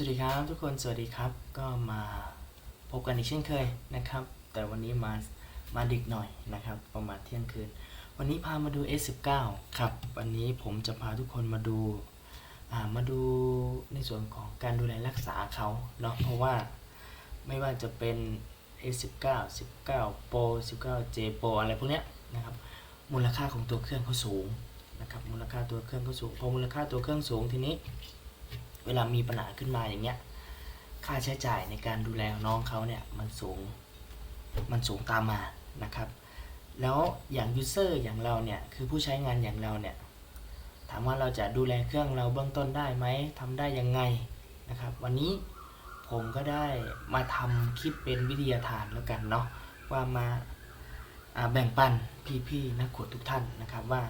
สวัสดีครับทุกคนสวัสดีครับก็มาพบกันอีกเช่นเคยนะครับ แต่วันนี้มามาดึกหน่อยนะครับ ประมาณเที่ยงคืน วันนี้พามาดู S19 ครับ วันนี้ผมจะพาทุกคนมาดูามาดูในส่วนของการดูแลรักษาเขาเนาะเพราะว่าไม่ว่าจะเป็น S19 19 Pro 19 J Pro อะไรพวกเนี้ยนะครับมูลค่าของตัวเครื่องเขาสูงนะครับมูลค่าตัวเครื่องเขาสูงพอมูลค่าตัวเครื่องสูงทีนี้ เวลามีปัญหาขึ้นมาอย่างเงี้ย ค่าใช้จ่ายในการดูแลน้องเขาเนี่ยมันสูง มันสูงตามมานะครับ แล้วอย่างยูเซอร์อย่างเราเนี่ยคือผู้ใช้งานอย่างเราเนี่ยถามว่าเราจะดูแลเครื่องเราเบื้องต้นได้ไหมทำได้ยังไงนะครับ วันนี้ผมก็ได้มาทำคลิปเป็นวิทยาทานแล้วกันเนาะว่ามาาแบ่งปันพี่ๆนักขุดทุกท่านนะครับว่า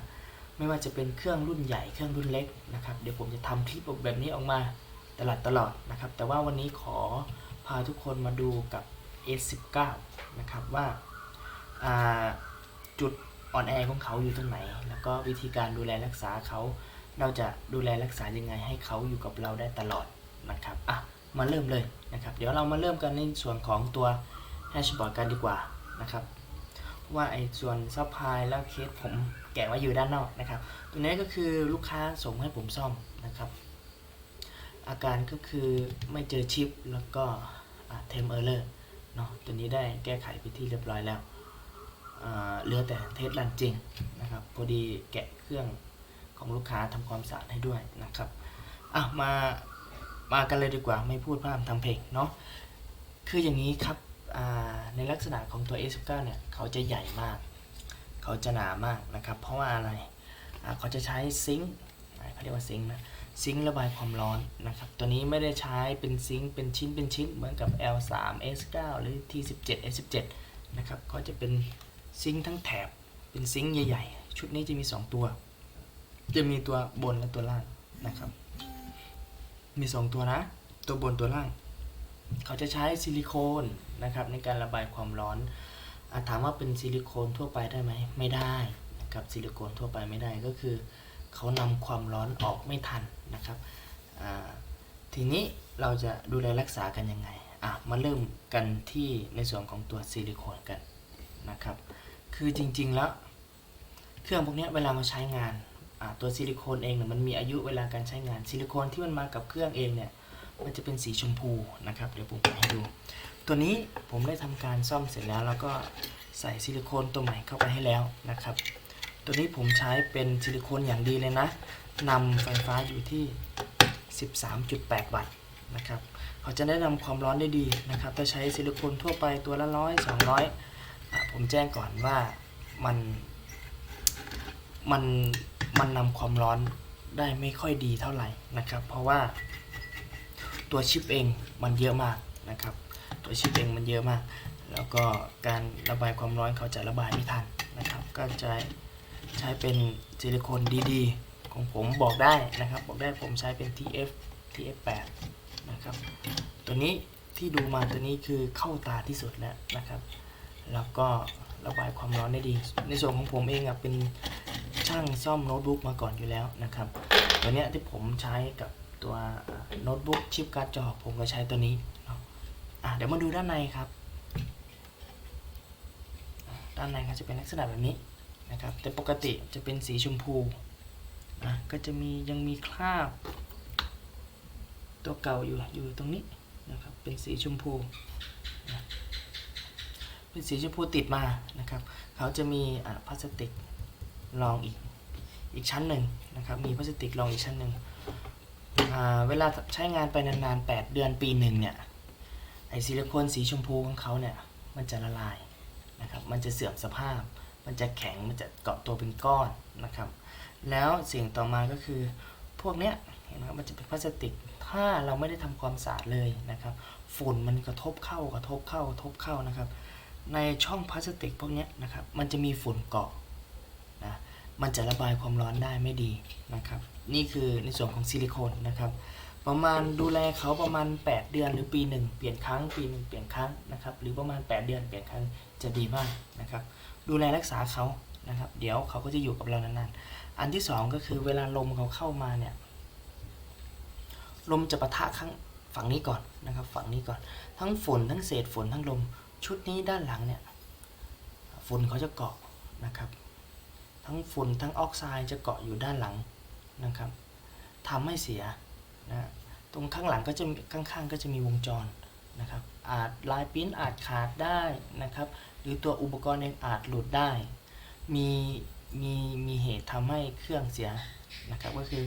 ไม่ว่าจะเป็นเครื่องรุ่นใหญ่เครื่องรุ่นเล็กนะครับ เดี๋ยวผมจะทำคลิปแบบนี้ออกมาตลอดตลอดนะครับ แต่ว่าวันนี้ขอพาทุกคนมาดูกับ S19 นะครับว่าาจุดอ่อนแอของเขาอยู่ตรงไหน แล้วก็วิธีการดูแลรักษาเขา เราจะดูแลรักษายังไงให้เขาอยู่กับเราได้ตลอดนะครับอะมาเริ่มเลยนะครับ เดี๋ยวเรามาเริ่มกันในส่วนของตัวแฮชบอร์ดกันดีกว่านะครับ ว่าไอ้ส่วนซัพพลายแล้วเคสผมแกะไว้อยู่ด้านนอกนะครับ ตัวนี้ก็คือลูกค้าส่งให้ผมซ่อมนะครับ อาการก็คือไม่เจอชิปแล้วก็เทมเออร์เลอร์เนาะตัวนี้ได้แก้ไขไปที่เรียบร้อยแล้วเหลือแต่เทสรันจริงนะครับ พอดีแกะเครื่องของลูกค้าทำความสะอาดให้ด้วยนะครับอะมามากันเลยดีกว่าไม่พูดพร่ำทำเพลงเนาะคืออย่างนี้ครับ ในลักษณะของตัว A19 เนี่ยเขาจะใหญ่มาก เขาจะหนามากนะครับ เพราะว่าอะไรเขาจะใช้ซิงค์เขาเรียกว่าซิงค์นะซิงค์ระบายความร้อนนะครับ ตัวนี้ไม่ได้ใช้เป็นซิงค์เป็นชิ้นเป็นชิ้นเหมือนกับ L3 S9 หรือ T17 S17 นะครับเขาจะเป็นซิงค์ทั้งแถบเป็นซิงค์ใหญ่ๆ ชุดนี้จะมี 2 ตัว จะมีตัวบนและตัวล่างนะครับ มี 2 ตัวนะ ตัวบนตัวล่าง เขาจะใช้ซิลิโคนนะครับในการระบายความร้อนอะถามว่าเป็นซิลิโคนทั่วไปได้ไหมไม่ได้นะครับซิลิโคนทั่วไปไม่ได้ก็คือ เขานำความร้อนออกไม่ทันนะครับทีนี้เราจะดูแลรักษากันยังไงอะมาเริ่มกันที่ในส่วนของตัวซิลิโคนกันนะครับ คือจริงๆแล้ว เครื่องพวกนี้เวลามาใช้งานตัวซิลิโคนเองเนี่ยมันมีอายุเวลาการใช้งานซิลิโคนที่มันมากับเครื่องเองเนี่ย มันจะเป็นสีชมพูนะครับ เดี๋ยวผมให้ดู ตัวนี้ผมได้ทำการซ่อมเสร็จแล้ว แล้วก็ใส่ซิลิโคนตัวใหม่เข้าไปให้แล้วนะครับ ตัวนี้ผมใช้เป็นซิลิโคนอย่างดีเลยนะนำไฟฟ้าอยู่ที่ 13.8 วัตต์นะครับเขาจะได้นำความร้อนได้ดีนะครับถ้าใช้ซิลิโคนทั่วไปตัวละร้อยสองร้อยผมแจ้งก่อนว่ามันมันมันนำความร้อนได้ไม่ค่อยดีเท่าไหร่นะครับ เพราะว่า ตัวชิปเองมันเยอะมากนะครับ ตัวชิปเองมันเยอะมาก แล้วก็การระบายความร้อนเขาจะระบายไม่ทันนะครับ ก็จะใช้เป็นซิลิโคนดีๆ ของผมบอกได้นะครับ บอกได้ผมใช้เป็น TF TF8 นะครับ ตัวนี้ที่ดูมาตัวนี้คือเข้าตาที่สุดแล้วนะครับ แล้วก็ระบายความร้อนได้ดี ในส่วนของผมเองอะเป็นช่างซ่อมโน้ตบุ๊กมาก่อนอยู่แล้วนะครับ ตัวเนี้ยที่ผมใช้กับ ตัวโน้ตบุ๊กชิปการ์ดจอผมก็ใช้ตัวนี้เนาะอะเดี๋ยวมาดูด้านในครับ ด้านในก็จะเป็นลักษณะแบบนี้นะครับ แต่ปกติจะเป็นสีชมพูอะก็จะมียังมีคราบ ตัวเก่าอยู่อยู่ตรงนี้นะครับ เป็นสีชมพูเป็นสีชมพูติดมานะครับ เขาจะมีะพลาสติกรองอีกอีกชั้นหนึ่งนะครับ มีพลาสติกรองอีกชั้นหนึ่ง เวลาใช้งานไปนานๆ 8 เดือนปีหนึ่งเนี่ย ไอซิลิโคนสีชมพูของเขาเนี่ย มันจะละลายนะครับ มันจะเสื่อมสภาพ มันจะแข็ง มันจะเกาะตัวเป็นก้อนนะครับ แล้วสิ่งต่อมาก็คือพวกเนี้ยเห็นไหมครับมันจะเป็นพลาสติก ถ้าเราไม่ได้ทำความสะอาดเลยนะครับ ฝุ่นมันกระทบเข้ากระทบเข้ากระทบเข้านะครับ ในช่องพลาสติกพวกเนี้ยนะครับ มันจะมีฝุ่นเกาะนะ มันจะระบายความร้อนได้ไม่ดีนะครับ นี่คือในส่วนของซิลิโคนนะครับ ประมาณดูแลเขาประมาณ 8 เดือนหรือปีหนึ่งเปลี่ยนครั้งปีหนึ่งเปลี่ยนครั้งนะครับ หรือประมาณ 8 เดือนเปลี่ยนครั้งจะดีมากนะครับ ดูแลรักษาเขานะครับ เดี๋ยวเขาก็จะอยู่กับเรานานๆ อันที่สองก็คือเวลาลมเขาเข้ามาเนี่ยลมจะปะทะข้างฝั่งนี้ก่อนนะครับ ฝั่งนี้ก่อน ทั้งฝุ่นทั้งเศษฝุ่นทั้งลม ชุดนี้ด้านหลังเนี่ยฝุ่นเขาจะเกาะนะครับ ทั้งฝุ่นทั้งออกไซด์จะเกาะอยู่ด้านหลัง นะครับทำให้เสียนะตรงข้างหลังก็จะข้างๆ ก็จะมีวงจรนะครับอาจลายปิ้นอาจขาดได้นะครับหรือตัวอุปกรณ์เองอาจหลุดได้ มีมีมีเหตุทำให้เครื่องเสียนะครับก็คือ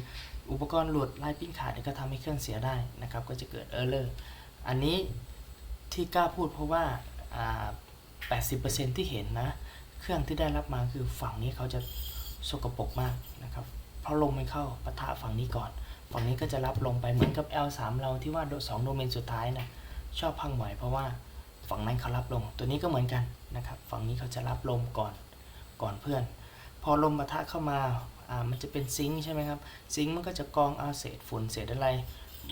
อุปกรณ์หลุดลายปิ้นขาดก็ทำให้เครื่องเสียได้นะครับก็จะเกิดเออร์เลอร์อันนี้ที่กล้าพูดเพราะว่าอ่า80%ที่เห็นนะ เครื่องที่ได้รับมาคือฝั่งนี้เขาจะสกปรกมากนะครับ เพราะลมไม่เข้าปะทะฝั่งนี้ก่อน ฝั่งนี้ก็จะรับลมไปเหมือนกับ L3 เราที่ว่าสองโดเมนสุดท้ายนะชอบพังบ่อยเพราะว่าฝั่งนั้นเขารับลม ตัวนี้ก็เหมือนกันนะครับ ฝั่งนี้เขาจะรับลมก่อนก่อนเพื่อน พอลมปะทะเข้ามาอ่ามันจะเป็นซิงค์ใช่ไหมครับ ซิงค์มันก็จะกองเอาเศษฝุ่นเศษอะไร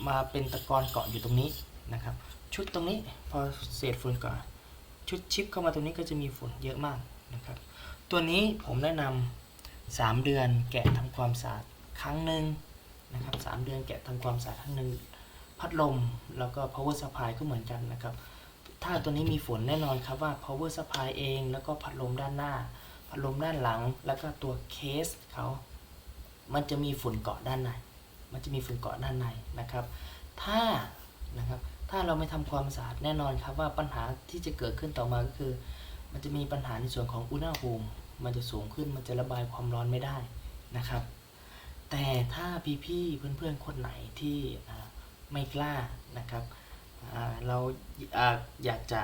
มาเป็นตะกอนเกาะอยู่ตรงนี้นะครับ ชุดตรงนี้พอเศษฝุ่นเกาะชุดชิปเข้ามาตรงนี้ก็จะมีฝุ่นเยอะมากนะครับ ตัวนี้ผมแนะนำสา มเดือนแกะทำความสะอาดครั้งหนึ่งนะครับสามเดือนแกะทำความสะอาดครั้งหนึ่งพัดลมแล้วก็ power supply ก็เหมือนกันนะครับ ถ้าตัวนี้มีฝนแน่นอนครับว่า power supply เองแล้วก็พัดลมด้านหน้า พัดลมด้านหลัง แล้วก็ตัวเคสเขามันจะมีฝุ่นเกาะด้านใน มันจะมีฝุ่นเกาะด้านในนะครับ ถ้านะครับถ้าเราไม่ทำความสะอาดแน่นอนครับว่าปัญหาที่จะเกิดขึ้นต่อมาก็คือ มันจะมีปัญหาในส่วนของอุณหภูมิ มันจะสูงขึ้นมันจะระบายความร้อนไม่ได้นะครับ แต่ถ้าพี่ๆเพื่อนๆคนไหนที่ไม่กล้านะครับเราอยากจะ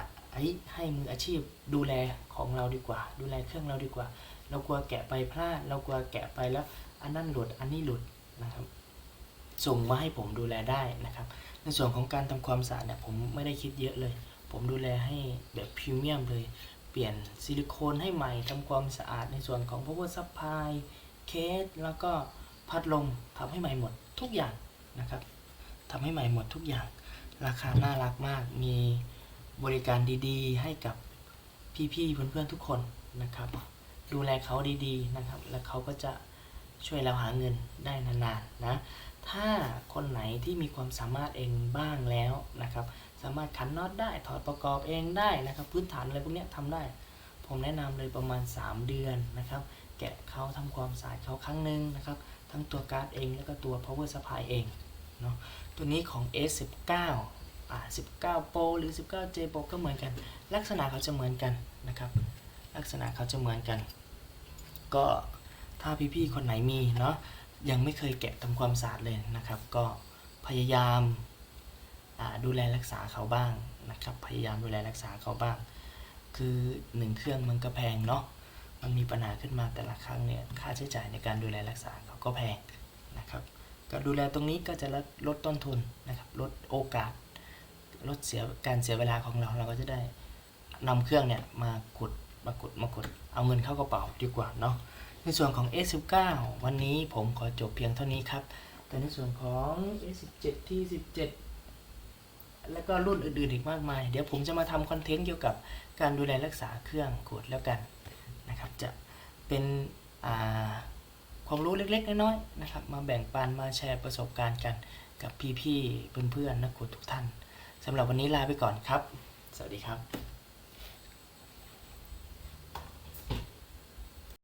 ให้มืออาชีพดูแลของเราดีกว่า ดูแลเครื่องเราดีกว่า เรากลัวแกะไปพลาด เรากลัวแกะไปแล้วอันนั้นหลุดอันนี้หลุดนะครับ ส่งมาให้ผมดูแลได้นะครับ ในส่วนของการทำความสะอาดเนี่ยผมไม่ได้คิดเยอะเลย ผมดูแลให้แบบพรีเมียมเลย ปลี่ยนซิลิโคนให้ใหม่ทำความสะอาดในส่วนของ power supply เคสแล้วก็พัดลมทำให้ใหม่หมดทุกอย่างนะครับทำให้ใหม่หมดทุกอย่าง ราคาน่ารักมาก มีบริการดีๆ ให้กับพี่ๆเพื่อนๆทุกคนนะครับ ดูแลเขาดีๆนะครับ แล้วเขาก็จะช่วยเราหาเงินได้นานๆนะ ถ้าคนไหนที่มีความสามารถเองบ้างแล้วนะครับ สามารถขันน็อตได้ถอดประกอบเองได้นะครับ พื้นฐานอะไรพวกนี้ทำได้ ผมแนะนำเลยประมาณ 3 เดือนนะครับ แกะเขาทำความสะอาดเขาครั้งหนึ่งนะครับ ทั้งตัวการ์ดเองแล้วก็ตัว power supply เองเนาะตัวนี้ของ S19 อ่า19 Pro หรือ 19J Pro ก็เหมือนกัน ลักษณะเขาจะเหมือนกันนะครับ ลักษณะเขาจะเหมือนกัน ก็ถ้าพี่ๆคนไหนมีเนาะ ยังไม่เคยแกะทำความสะอาดเลยนะครับ ก็พยายามดูแลรักษาเขาบ้างนะครับ พยายามดูแลรักษาเขาบ้าง คือหนึ่งเครื่องมันก็แพงเนาะมันมีปัญหาขึ้นมาแต่ละครั้งเนี่ยค่าใช้จ่ายในการดูแลรักษาเขาก็แพงนะครับก็ดูแลตรงนี้ก็จะลดลดต้นทุนนะครับลดโอกาส ลดเสียการเสียเวลาของเราเราก็จะได้นำเครื่องเนี่ยมาขุดมากดมากดเอาเงินเข้ากระเป๋าดีกว่าเนาะ ในส่วนของ S19 วันนี้ผมขอจบเพียงเท่านี้ครับ แต่ในส่วนของ S17 ที่ 17 แล้วก็รุ่นอื่นๆอีกมากมาย เดี๋ยวผมจะมาทำคอนเทนต์เกี่ยวกับการดูแลรักษาเครื่องกดแล้วกันนะครับ จะเป็นความรู้เล็กๆ น้อยๆนะครับ มาแบ่งปันมาแชร์ประสบการณ์กันกับพี่ๆเพื่อนๆนักกดทุกท่านสำหรับวันนี้ลาไปก่อนครับ สวัสดีครับ